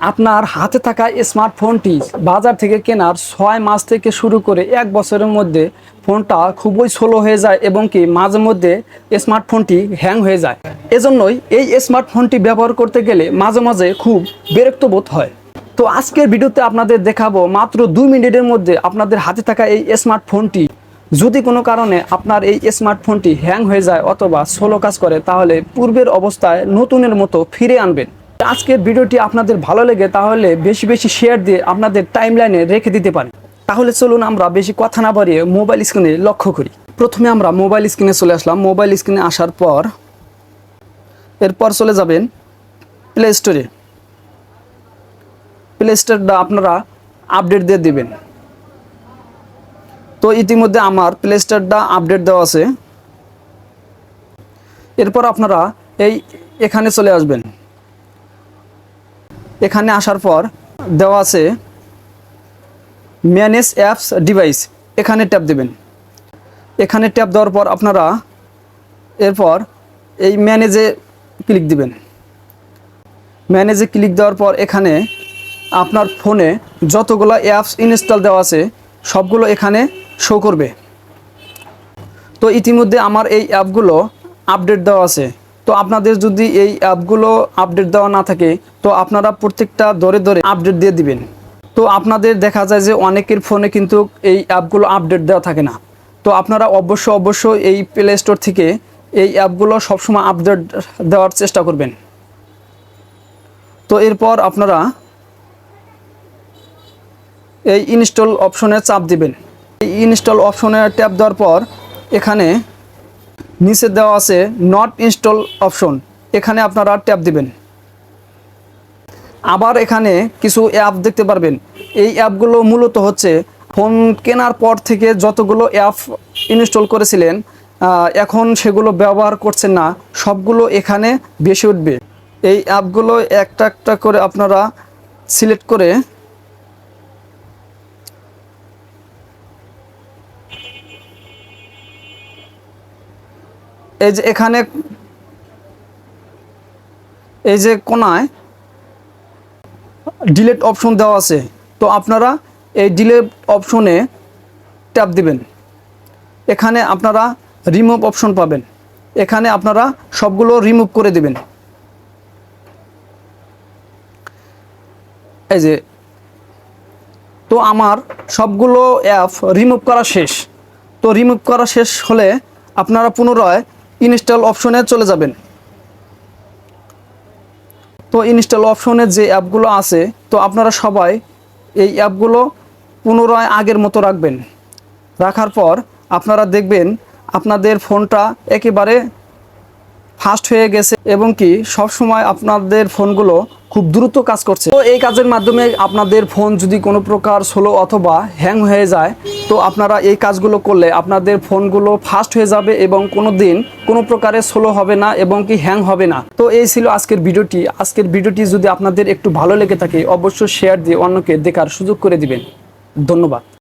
আপনার হাতে থাকা স্মার্টফোনটি বাজার থেকে কেনার ছয় মাস থেকে শুরু করে এক বছরের মধ্যে ফোনটা খুবই স্লো হয়ে যায় এবং কি মাঝে মধ্যে স্মার্টফোনটি হ্যাং হয়ে যায়। এজন্যই এই স্মার্টফোনটি ব্যবহার করতে গেলে মাঝে মাঝে খুব বিরক্ত বোধ হয়। তো আজকের ভিডিওতে আপনাদের দেখাবো মাত্র দুই মিনিটের মধ্যে আপনাদের হাতে থাকা এই স্মার্টফোনটি। যদি কোনো কারণে আপনার এই স্মার্টফোনটি হ্যাং হয়ে যায় অথবা স্লো কাজ করে, তাহলে পূর্বের অবস্থায় নতুনের মতো ফিরে আনবেন। আজকের ভিডিওটি আপনাদের ভালো লেগে, তাহলে বেশি বেশি শেয়ার দিয়ে আপনাদের টাইমলাইনে রেখে দিতে পারেন। তাহলে চলুন আমরা বেশি কথা না বাড়িয়ে মোবাইল স্ক্রিনে লক্ষ্য করি। প্রথমে আমরা মোবাইল স্ক্রিনে চলে আসলাম। মোবাইল স্ক্রিনে আসার পর, এরপর চলে যাবেন প্লে স্টোরে প্লে স্টোরটা আপনারা আপডেট দিয়ে দিবেন। তো ইতিমধ্যে আমার প্লে স্টোরটা আপডেট দেওয়া আছে। এরপর আপনারা এই এখানে চলে আসবেন। এখানে আসার পর দেওয়া আছে ম্যানেজ অ্যাপস ডিভাইস এখানে ট্যাপ দেবেন। এখানে ট্যাপ দেওয়ার পর আপনারা এরপর এই ম্যানেজে ক্লিক দিবেন। ম্যানেজে ক্লিক দেওয়ার পর এখানে আপনার ফোনে যতগুলো অ্যাপস ইনস্টল দেওয়া আছে, সবগুলো এখানে শো করবে। তো ইতিমধ্যে আমার এই অ্যাপগুলো আপডেট দেওয়া আছে। তো আপনাদের যদি এই অ্যাপগুলো আপডেট দেওয়া না থাকে, তো আপনারা প্রত্যেকটা ধরে ধরে আপডেট দিয়ে দিবেন। তো আপনাদের দেখা যায় যে অনেকের ফোনে কিন্তু এই অ্যাপগুলো আপডেট দেওয়া থাকে না। তো আপনারা অবশ্য অবশ্য এই প্লে স্টোর থেকে এই অ্যাপগুলো সবসময় আপডেট দেওয়ার চেষ্টা করবেন। তো এরপর আপনারা এই ইনস্টল অপশনে চাপ দিবেন। এই ইনস্টল অপশনে ট্যাপ দেওয়ার পর এখানে নিচে দেওয়া আছে নট ইনস্টল অপশন এখানে আপনারা ট্যাপ দিবেন। আবার এখানে কিছু অ্যাপ দেখতে পারবেন। এই অ্যাপগুলো মূলত হচ্ছে ফোন কেনার পর থেকে যতগুলো অ্যাপ ইনস্টল করেছিলেন এখন সেগুলো ব্যবহার করছেন না। সবগুলো এখানে বেশি উঠবে। এই অ্যাপগুলো একটা একটা করে আপনারা সিলেক্ট করে এই যে এখানে, এই যে কোনায় ডিলেট অপশন দেওয়া আছে, তো আপনারা এই ডিলেট অপশনে ট্যাপ দিবেন। এখানে আপনারা রিমুভ অপশন পাবেন। এখানে আপনারা সবগুলো রিমুভ করে দিবেন। এই যে, তো আমার সবগুলো অ্যাপ রিমুভ করা শেষ। তো রিমুভ করা শেষ হলে আপনারা পুনরায় ইনস্টল অপশনে চলে যাবেন। তো ইনস্টল অপশনে যে অ্যাপগুলো আছে, তো আপনারা সবাই এই অ্যাপগুলো পুনরায় আগের মতো রাখবেন। রাখার পর আপনারা দেখবেন আপনাদের ফোনটা একেবারে ফাস্ট হয়ে গেছে এবং কি সব সময় আপনাদের ফোনগুলো খুব দ্রুত কাজ করছে। তো এই কাজের মাধ্যমে আপনাদের ফোন যদি কোনো প্রকার স্লো অথবা হ্যাং হয়ে যায়, তো আপনারা এই কাজগুলো করলে আপনাদের ফোনগুলো ফাস্ট হয়ে যাবে এবং কোনো দিন কোনো প্রকারে স্লো হবে না এবং কি হ্যাং হবে না। তো এই ছিল আজকের ভিডিওটি। আজকের ভিডিওটি যদি আপনাদের একটু ভালো লেগে থাকে, অবশ্যই শেয়ার দিয়ে অন্যকে দেখার সুযোগ করে দিবেন। ধন্যবাদ।